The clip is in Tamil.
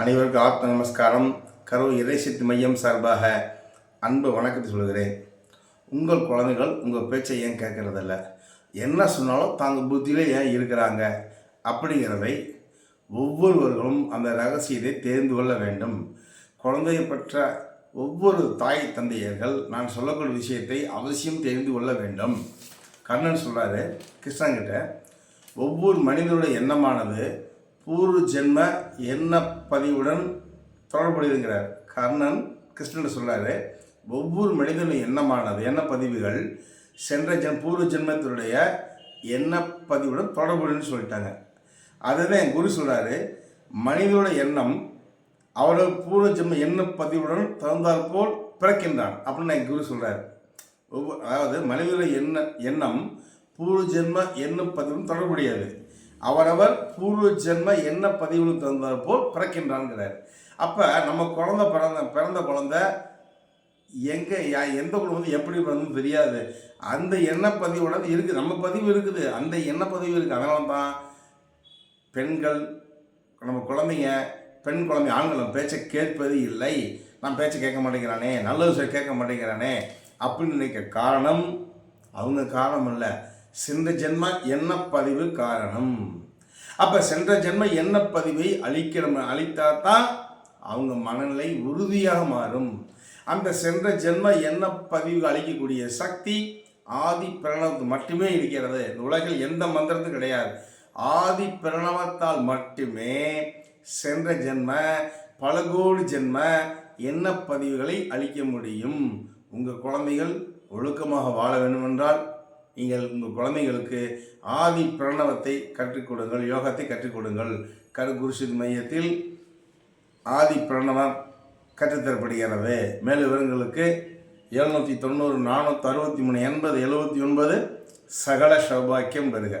அனைவருக்கும் ஆத்ம நமஸ்காரம். கரூர் இறைசக்தி மையம் சார்பாக அன்பு வணக்கத்தை சொல்கிறேன் உங்கள் குழந்தைகள் உங்கள் பேச்சை ஏன் கேட்கறதில்ல? என்ன சொன்னாலும் தாங்க புத்தியிலே ஏன் இருக்கிறாங்க? அப்படிங்கிறதை ஒவ்வொருவர்களும் அந்த ரகசியத்தை தெரிந்து கொள்ள வேண்டும். குழந்தையை பெற்ற ஒவ்வொரு தாய் தந்தையர்கள் நான் சொல்லக்கூடிய விஷயத்தை அவசியம் தெரிந்து கொள்ள வேண்டும். கர்ணன் சொல்கிறாரு கிருஷ்ணங்கிட்ட ஒவ்வொரு மனிதனுடைய எண்ணமானது பூர்வ ஜென்ம எண்ண பதிவுடன் தொடர்புடையதுங்கிறார். கர்ணன் கிருஷ்ணன் சொல்கிறாரு ஒவ்வொரு மனிதனும் எண்ணமானது எண்ண பதிவுகள்? சென்ற ஜென் பூர்வ ஜென்மத்தினுடைய எண்ண பதிவுடன் தொடர்புடையன்னு சொல்லிட்டாங்க. அதுதான் என் குரு சொல்கிறாரு மனிதனோட எண்ணம் அவரோட பூர்வ ஜென்ம எண்ண பதிவுடன் தகுந்தாற் போல் பிறக்கின்றான். அப்படின்னு என் குரு சொல்கிறார் ஒவ்வொரு அதாவது மனிதனுடைய எண்ண எண்ணம் பூர்வ ஜென்ம எண்ண பதிவுடன் தொடர்புடையது. அவரவர் பூர்வ ஜென்ம என்ன பதிவுடன் தந்தார் போல் பிறக்கின்றான்ங்கிறார் அப்போ நம்ம குழந்தை பிறந்த பிறந்த குழந்தை எங்கே எந்த குடும்பம் எப்படி பிறந்ததுன்னு தெரியாது. அந்த எண்ண பதிவோட இருக்குது நம்ம பதிவு இருக்குது. அந்த எண்ண பதிவு இருக்குது அதனால தான் பெண்கள் நம்ம குழந்தைங்க பெண் குழந்தை ஆண்களும் பேச்சை கேட்பது இல்லை. நான் பேச்சை கேட்க மாட்டேங்கிறானே நல்ல விஷயம் கேட்க மாட்டேங்கிறானே அப்படின்னு நினைக்க காரணம் அவங்க காரணம் இல்லை. சென்ற ஜென்ம எண்ணப்பதிவு பதிவு காரணம்? அப்போ சென்ற ஜென்ம எண்ணப்பதிவை பதிவை அழிக்கிற அழித்தா தான் அவங்க மனநிலை உறுதியாக மாறும். அந்த சென்ற ஜென்ம எண்ணப்பதிவு பதிவு அழிக்கக்கூடிய சக்தி ஆதி பிரணவத்து மட்டுமே இருக்கிறது. உலகில் எந்த மந்திரத்தும் கிடையாது. ஆதி பிரணவத்தால் மட்டுமே சென்ற ஜென்ம பல கோடி ஜென்ம எண்ணப்பதிவுகளை அழிக்க முடியும்? உங்கள் குழந்தைகள் ஒழுக்கமாக வாழ வேண்டுமென்றால் நீங்கள் உங்கள் குழந்தைகளுக்கு ஆதி பிரணவத்தை கற்றுக் கொடுங்கள் யோகத்தை கற்றுக் கொடுங்கள் கருகுருஷின் மையத்தில் ஆதி பிரணவம் கற்றுத்தரப்படுகிறது. மேலும் விவரங்களுக்கு எழுநூற்றி தொண்ணூறு நானூற்றி அறுபத்தி மூணு எண்பது எழுபத்தி ஒன்பது சகல சௌபாக்கியம் பெறுக.